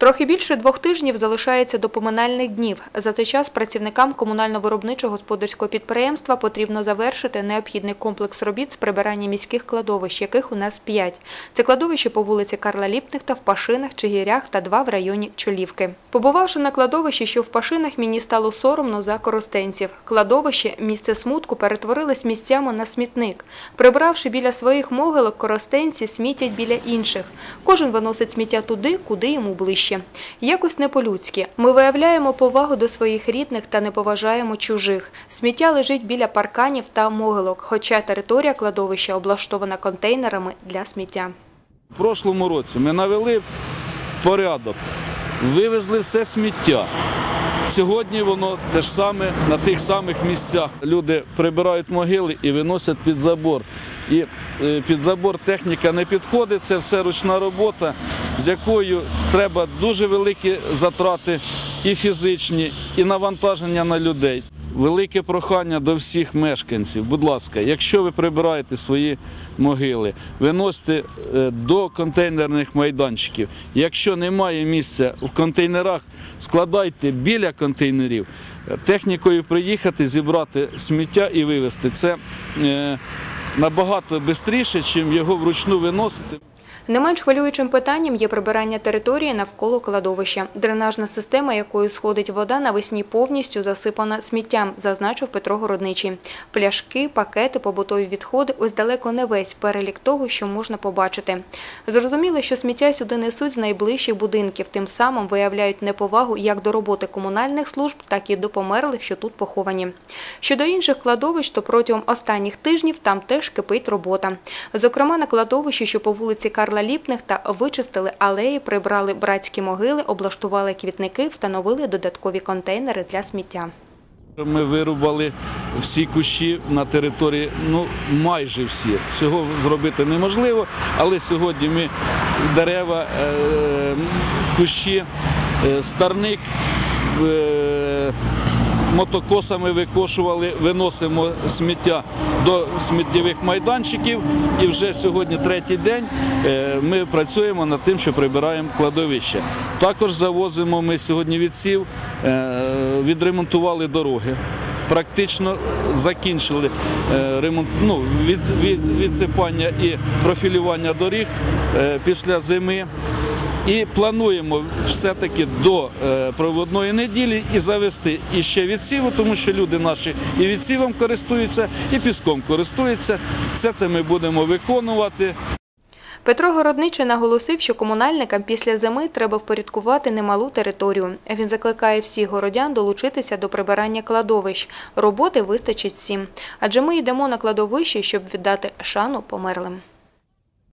Трохи більше двох тижнів залишається до поминальних днів. За цей час працівникам комунально-виробничого господарського підприємства потрібно завершити необхідний комплекс робіт з прибирання міських кладовищ, яких у нас п'ять. Це кладовище по вулиці Карла Ліпнихта, в Пашинах, Чигірях та два в районі Чолівки. Побувавши на кладовищі, що в Пашинах, мені стало соромно за коростенців. Кладовище, місце смутку, перетворилось місцями на смітник. Прибравши біля своїх могилок, коростенці смітять біля інших. Кожен виносить сміття туди, куди йому ближче. Якось не по-людськи. Ми виявляємо повагу до своїх рідних та не поважаємо чужих. Сміття лежить біля парканів та могилок, хоча територія кладовища облаштована контейнерами для сміття. У прошлому році ми навели порядок, вивезли все сміття. Сьогодні воно те ж саме на тих самих місцях. Люди прибирають могили і виносять під забор. І е, під забор техніка не підходить, це все ручна робота, з якою треба дуже великі затрати і фізичні, і навантаження на людей. Велике прохання до всіх мешканців. Будь ласка, якщо ви прибираєте свої могили, виносите е, до контейнерних майданчиків. Якщо немає місця в контейнерах, складайте біля контейнерів. Е, Технікою приїхати, зібрати сміття і вивезти. Це набагато швидше, ніж його вручну виносити. Не менш хвилюючим питанням є прибирання території навколо кладовища. Дренажна система, якою сходить вода, навесні повністю засипана сміттям, зазначив Петро Городничий. Пляшки, пакети, побутові відходи – ось далеко не весь перелік того, що можна побачити. Зрозуміло, що сміття сюди несуть з найближчих будинків, тим самим виявляють неповагу як до роботи комунальних служб, так і до померлих, що тут поховані. Щодо інших кладовищ, то протягом останніх тижнів там теж кипить робота. Зокрема, на кладовищі, що по вулиці Карла Ліпнихта, вичистили алеї, прибрали братські могили, облаштували квітники, встановили додаткові контейнери для сміття. Ми вирубали всі кущі на території, ну майже всі. Всього зробити неможливо, але сьогодні ми дерева, е, кущі, е, старник. Мотокосами викошували, виносимо сміття до сміттєвих майданчиків. І вже сьогодні третій день е, ми працюємо над тим, що прибираємо кладовище. Також завозимо ми сьогодні відсів, е, відремонтували дороги. Практично закінчили е, ремонт, ну, від, від, відсипання і профілювання доріг після зими. І плануємо все-таки до е, проводної неділі і завести іще відсіву, тому що люди наші і відсівом користуються, і піском користуються. Все це ми будемо виконувати. Петро Городничий наголосив, що комунальникам після зими треба впорядкувати немалу територію. Він закликає всіх городян долучитися до прибирання кладовищ. Роботи вистачить всім. Адже ми йдемо на кладовище, щоб віддати шану померлим.